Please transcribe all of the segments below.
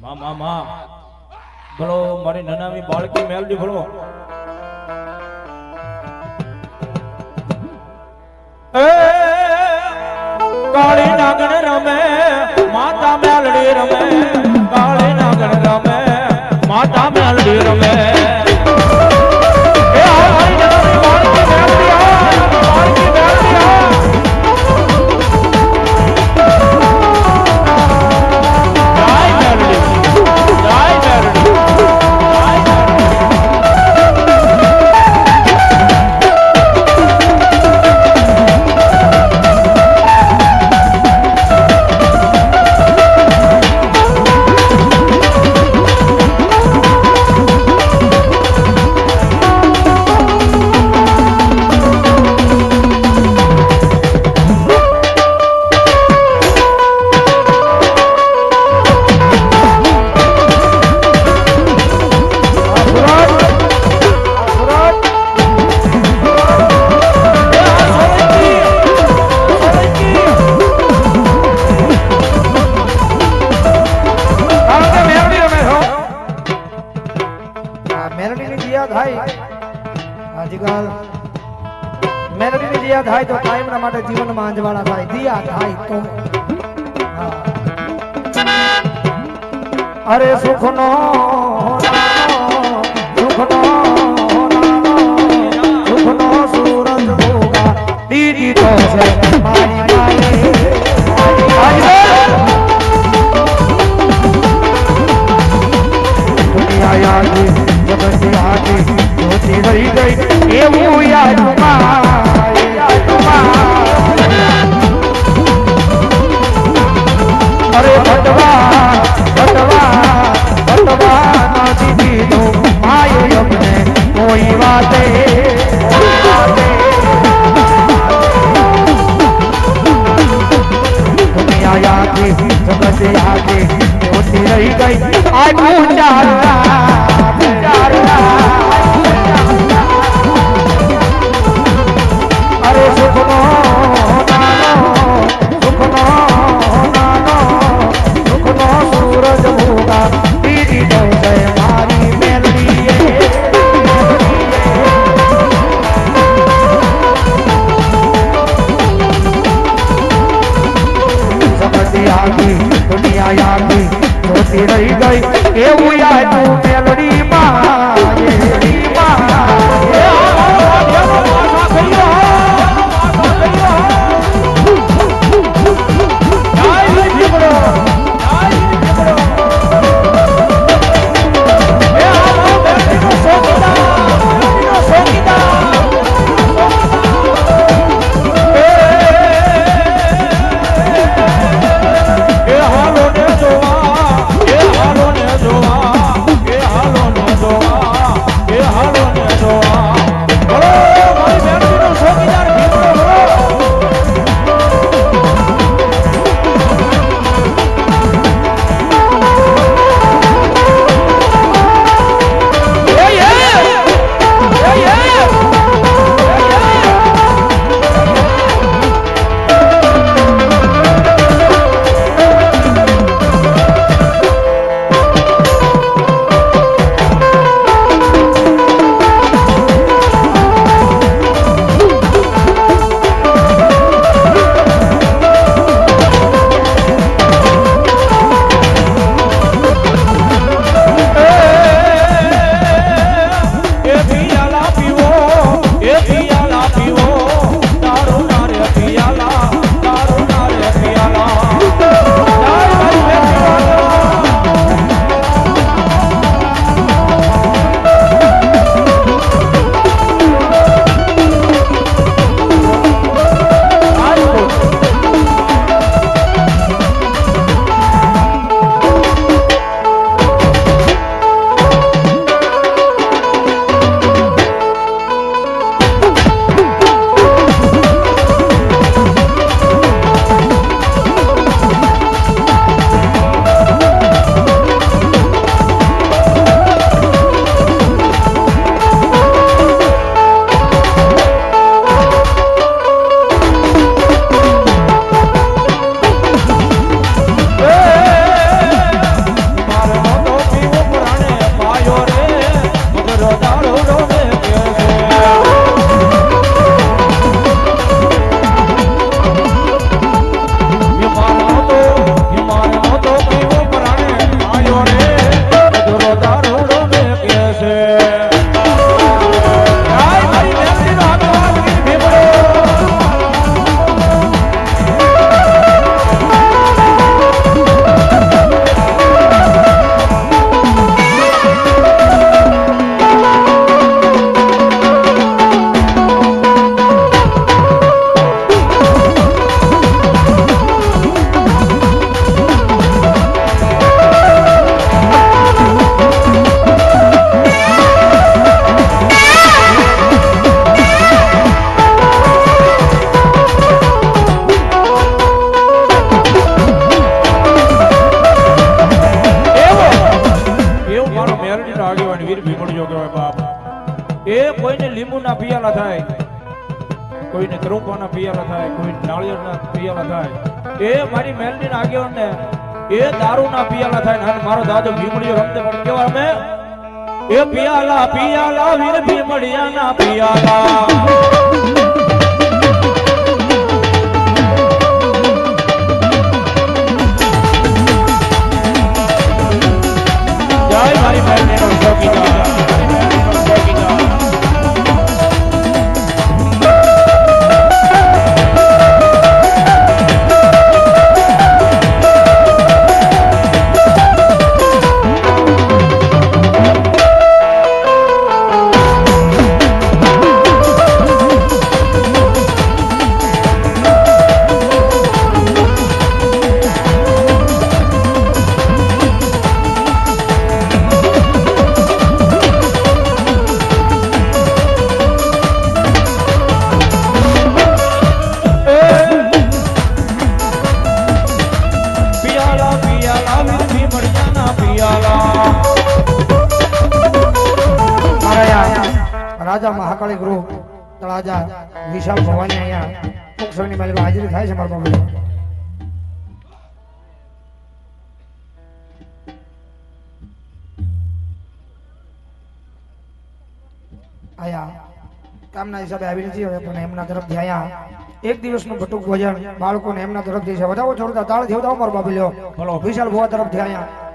માં માં માં. ભલો, મારી નાનામી બાળકી મેલડી, ભલો. એ, કાળી નાગણ રમે, માતા મેલડી રમે, કાળી નાગણ રમે, માતા મેલડી ત્રોપાના પિયાલા કોઈ નાળિયેરના પિયાલા થાય એ મારી મેલડીના આગેવાનને એ દારૂના પિયાલા થાય અને મારો દાદો ભીમડીયો રમતે પણ કેવા અમે એ પિયાલા પિયાલા, વીર ભીમડિયાના પિયાલા. જય મારી અહીંયા હાજરી થાય છે મારા બાબુ આયા કામના હિસાબે આવી નથી હવે પણ એમના તરફથી આયા. એક દિવસનું ભટુક ભોજન બાળકોને એમના તરફથી છે. વધાવો છોડતા તાળ જેવડાવો મારો બાબુ લ્યો. બોલો. વિશાલ ભુવા તરફથી આયા.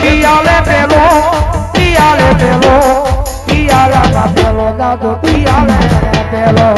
પિયાલે પેલો પિયાલે પેલો પિયાલા પેલો દાદો પિયાલે પેલો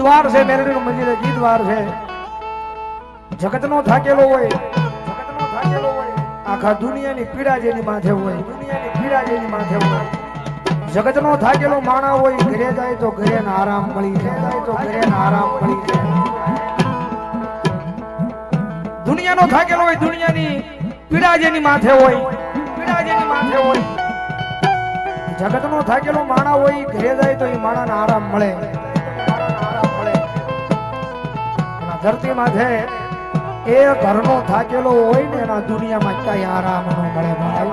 દ્વાર છે મેલડીનું મંદિર જી દ્વાર છે. જગતનો થાકેલો થાકેલો હોય, આખા દુનિયાની પીડા જેની માથે હોય, દુનિયાની પીડા જેની માથે હોય. જગતનો થાકેલો માણા હોય, ઘરે જાય તો ઘરે આરામ મળી જાય તો ઘરે આરામ મળી જાય. દુનિયાનો થાકેલો હોય, દુનિયાની પીડા જેની માથે હોય, પીડા જેની માથે હોય. જગતનો થાકેલો માણા હોય, ઘરે જાય તો એ માણાને આરામ મળે. ધરતી માથે એ ઘરનો થાકેલો હોય ને એના દુનિયામાં કઈ આરામ ન મળે ભાઈ.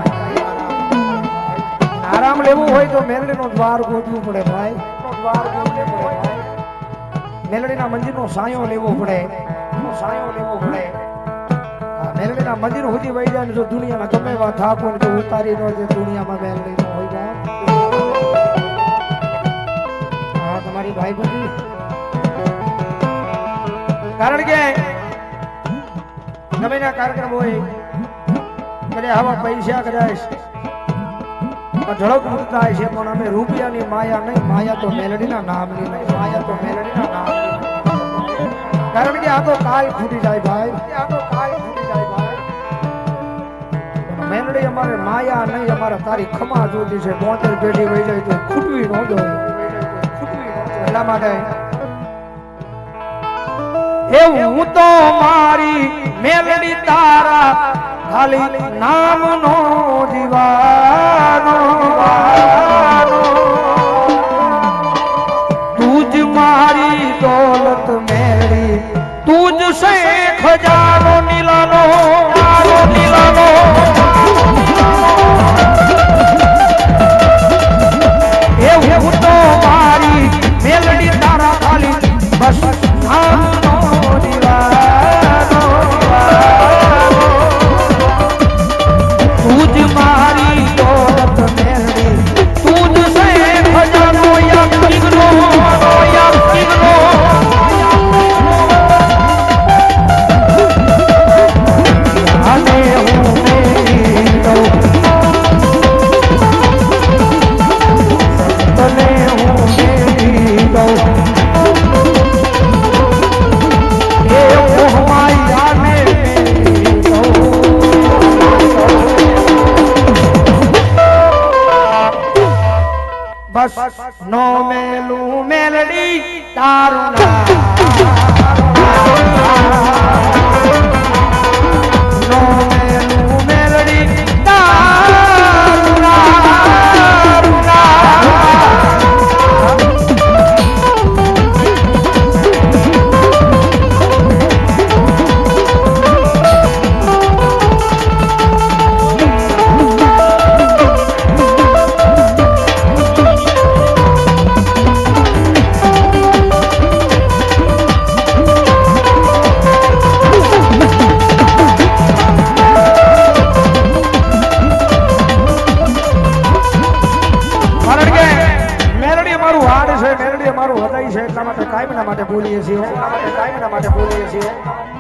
આરામ લેવું હોય તો મેલડીનો દ્વાર ગોતવું પડે ભાઈ. મેલડીના મંદિરનો સાયો લેવો પડે. સાયો લેવો પડે. મેલડીના મંદિર સુધી વહી જાય જો દુનિયાના ગમે એવા થાકો ને તો ઉતારી નો જે દુનિયામાં મેલડી નો હોય જાય. હા, તમારી ભાઈ બધી. કારણ કે નવીના કાર્યક્રમ હોય, કદાચ આવા પૈસા કદાચ ઝડપ થાય છે, પણ અમે રૂપિયાની માયા નહીં, માયા તો મેલડીના નામની નહીં, માયા તો મેલડીના નામ કારણ કે આ તો કાલ ફૂટી જાય ભાઈ. આ તો કાલ ફૂટી જાય ભાઈ. મેલડી અમારે માયા નહીં, અમારે તારી ખમા જોતી છે બોતેર પેઢી વહી જાય તો ખૂટવી ન જોઈએ. એટલા માટે એ હું તો મારી મેલડી તારા ખાલી નામનો દીવાનો તું જ મારી દોલત મેલડી તું જ શેખ ખજાનો નો મેલું મેલડી તારું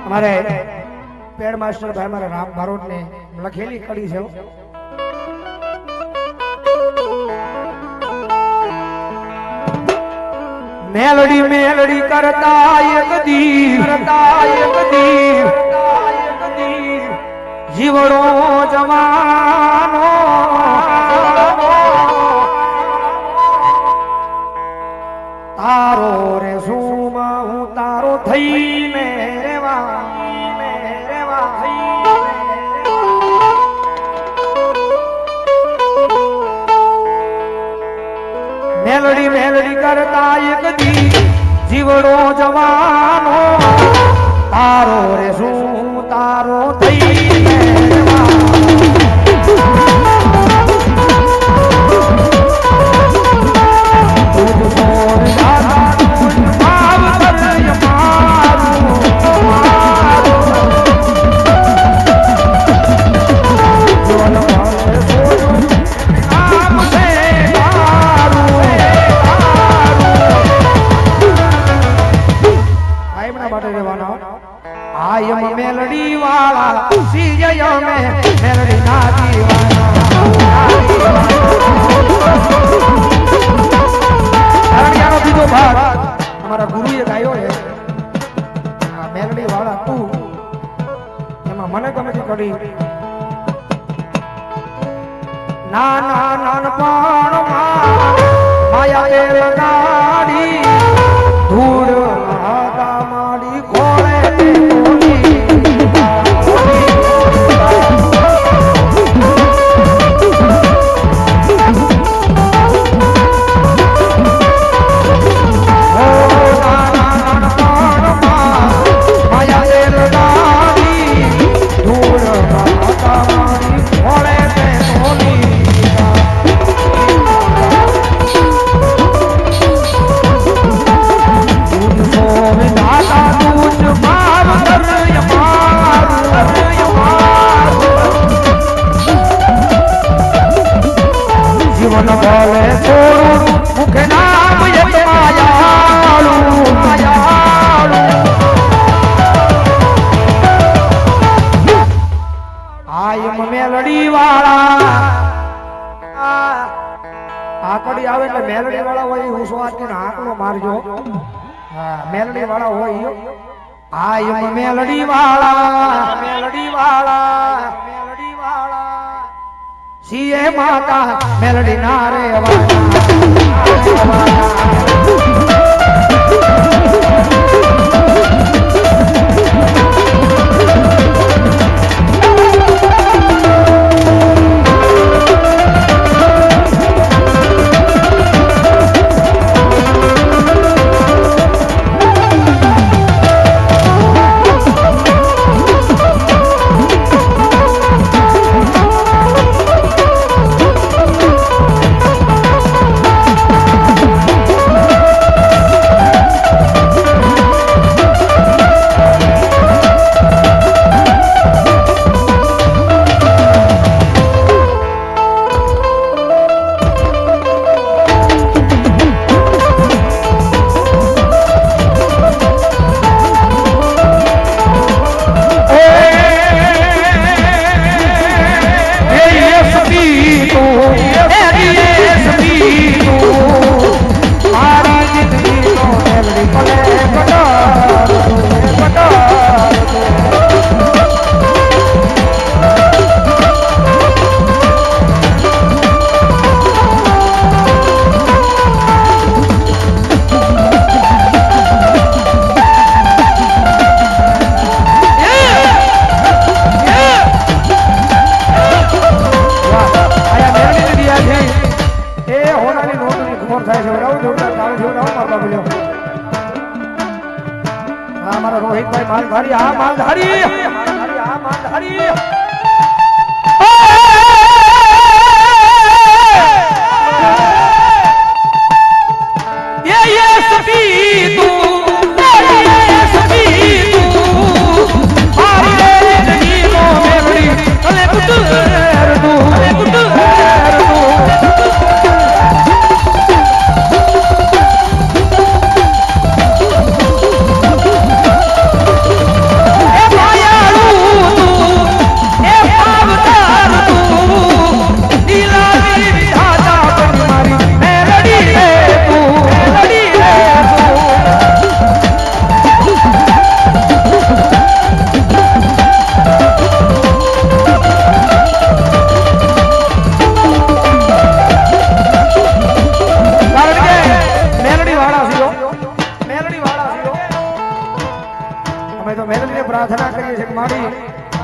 અમારે પેડ માસ્ટર ભાઈ મારા રામ બારોટ ને લખેલી કડી છે મેલડી મેલડી કરતા એક દી કરતા એક દી જીવડો જવાનો. તારો રે સુમાં હું તારો થઈને મેલડી મેલડી કરતા એક દી જીવડો જવાનો. તારો રે શું તારો થઈને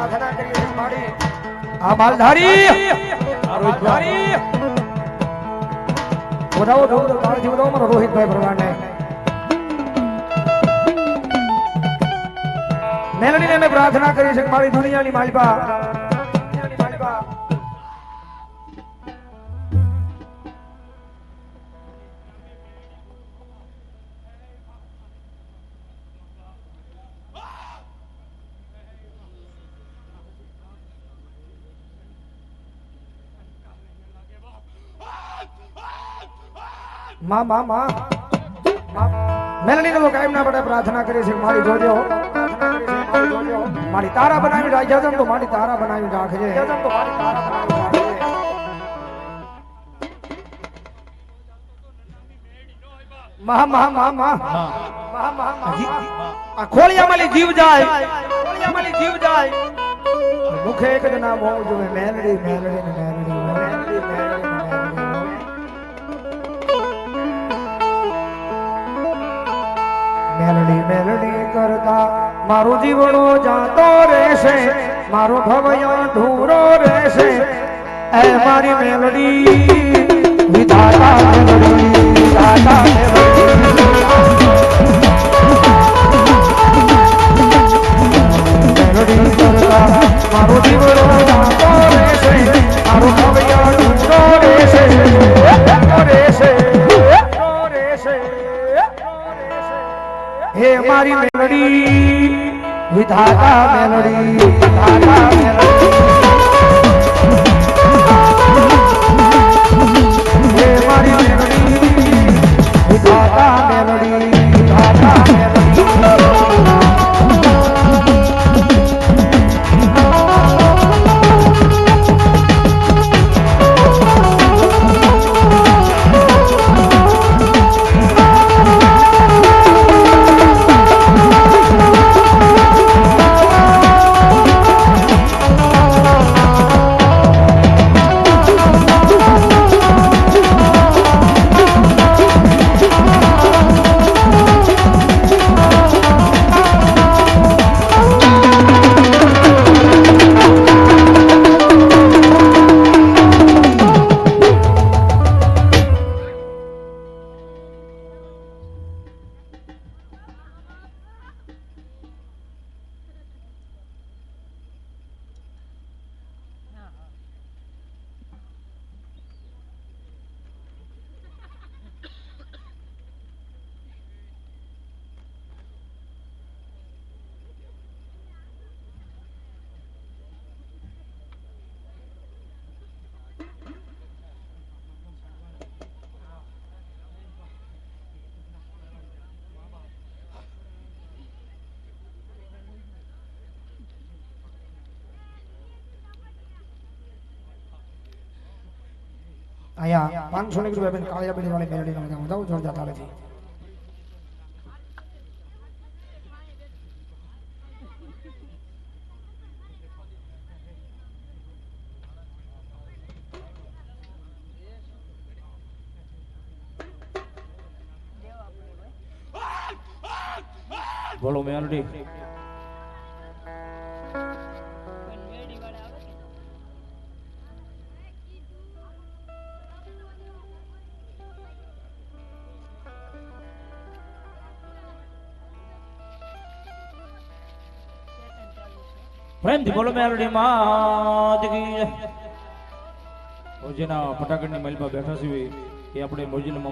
સાધના કરીએ માડી આ માલધારી! માલધારી. વધાવો થવું તો કાળજી વધાવો મારો રોહિતભાઈ ભરવાડને. મેલડીને મેં પ્રાર્થના કરી છે મારી દુનિયાની માલિકા માં માં માં. મેલડી તો કાયમ ના પડે પ્રાર્થના કરે છે, મારી જોજો મારી તારા બનાવી રાખજો તમ તો મારી તારા બનાવી રાખજે. મહા મહા મહા મહા ખોળિયામાં જીવ જાય. ખોળિયામાં જીવ જાય. મુખે એક જ નામ હોવું જોઈએ, મેલડી મેલડી મેલડી. મેલડી મેલડી કરતા, મારું જીવડો જાતો રહેશે, મારો ભવયો ધૂરો રહેશે. એ મારી મેલડી, વિધાતા મેલડી વિધાતા મેલડી. કરતા, મારો જીવડો જાતો રહેશે, મારો ભવયો ધૂરો રહેશે. રહેશે. રહેશે. હે મારી મેલડી વિધાતા મેલડી વિધાતા મેલડી. હે મારી મેલડી વિધાતા મેલડી અહીંયા પાંચસો ને રૂપિયા બેન કાળિયા બેન વાળી મેલડી નો વધાવો જોરદાર તાળીથી બોલો મેલડી પ્રેમથી બોલો મેલડી માં જગી મોજીના ફટાકડની મહેલમાં બેઠા છીએ એ આપણે મોજીના